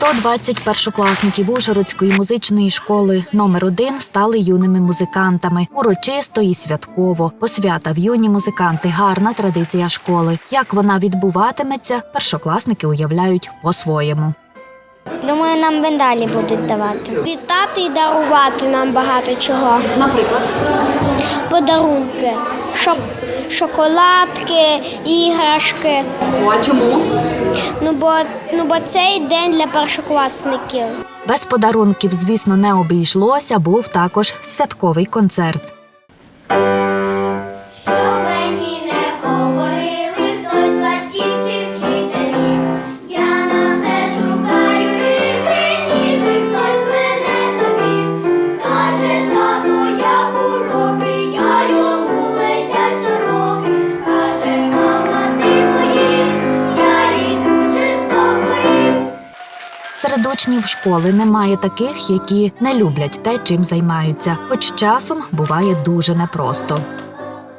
120 першокласників Ужгородської музичної школи номер 1 стали юними музикантами. Урочисто і святково. Посвята в юні музиканти гарна традиція школи. Як вона відбуватиметься, першокласники уявляють по-своєму. Думаю, нам бендалі будуть давати. Вітати і дарувати нам багато чого. Наприклад, Подарунки, Шок... шоколадки, іграшки. а чому? Ну бо, ну бо цей день для першокласників. Без подарунків, звісно, не обійшлося. Був також святковий концерт. Серед учнів школи немає таких, які не люблять те, чим займаються, хоч часом буває дуже непросто.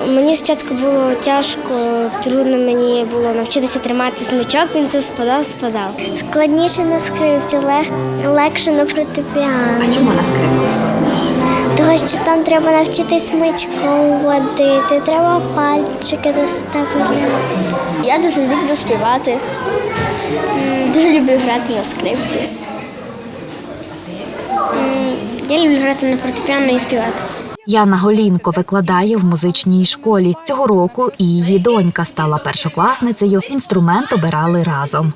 Мені спочатку було тяжко, трудно мені було навчитися тримати смичок, він все спадав, спадав. Складніше на скрипці, лег... легше на фортепіано. чому на скрипці складніше? Тому що там треба навчитись смичком водити, треба пальчики доставляти. Я дуже люблю співати, дуже люблю грати на скрипці. Я люблю грати на фортепіано і співати. Яна Голінко викладає в музичній школі. Цього року і її донька стала першокласницею. Інструмент обирали разом.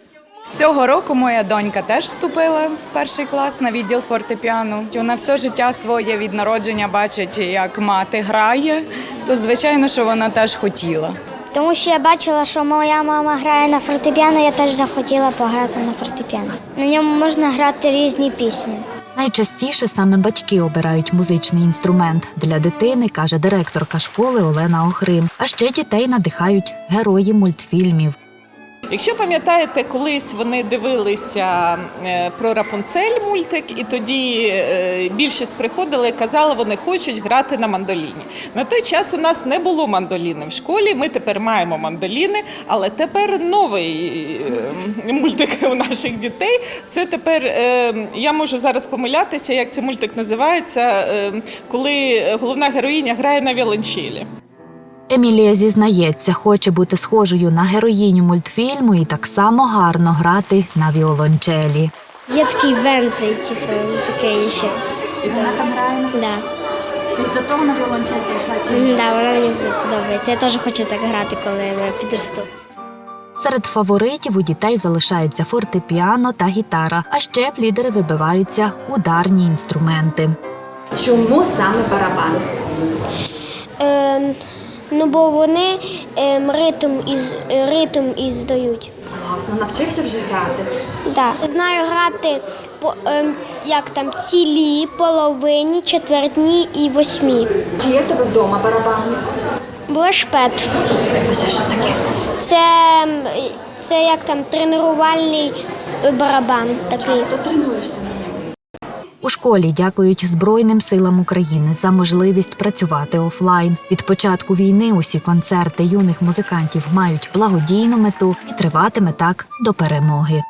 Цього року моя донька теж вступила в перший клас на відділ фортепіано. Вона все життя своє від народження бачить, як мати грає, то звичайно, що вона теж хотіла. Тому що я бачила, що моя мама грає на фортепіано, я теж захотіла пограти на фортепіано. На ньому можна грати різні пісні. Найчастіше саме батьки обирають музичний інструмент для дитини, каже директорка школи Олена Охрим. А ще дітей надихають герої мультфільмів. Якщо пам'ятаєте, колись вони дивилися е, про Рапунцель мультик, і тоді е, більшість приходили і казали, вони хочуть грати на мандоліні. На той час у нас не було мандоліни в школі. Ми тепер маємо мандоліни, але тепер новий е, мультик у наших дітей. Це тепер я можу зараз помилятися, як цей мультик називається, коли головна героїня грає на віолончелі. Емілія зізнається, хоче бути схожою на героїню мультфільму і так само гарно грати на віолончелі. Є такий Венздей, типу, такий ще. І вона там грає. Да. Із-за того на віолончель прийшла М, Да, вона мені подобається. Я теж хочу так грати, коли підросту. Серед фаворитів у дітей залишаються фортепіано та гітара, а ще в лідери вибиваються ударні інструменти. Чому саме барабани? Ну, бо вони е, ритм із ритм і здають. Класно, навчився вже грати. Да. Знаю грати по, е, як там цілі, половині, четвертні і восьмі. Чи є в тебе вдома барабани? Блешпет. А це що таке? Це, це як там тренувальний барабан такий. Ньому? У школі дякують Збройним силам України за можливість працювати офлайн. Від початку війни усі концерти юних музикантів мають благодійну мету і триватиме так до перемоги.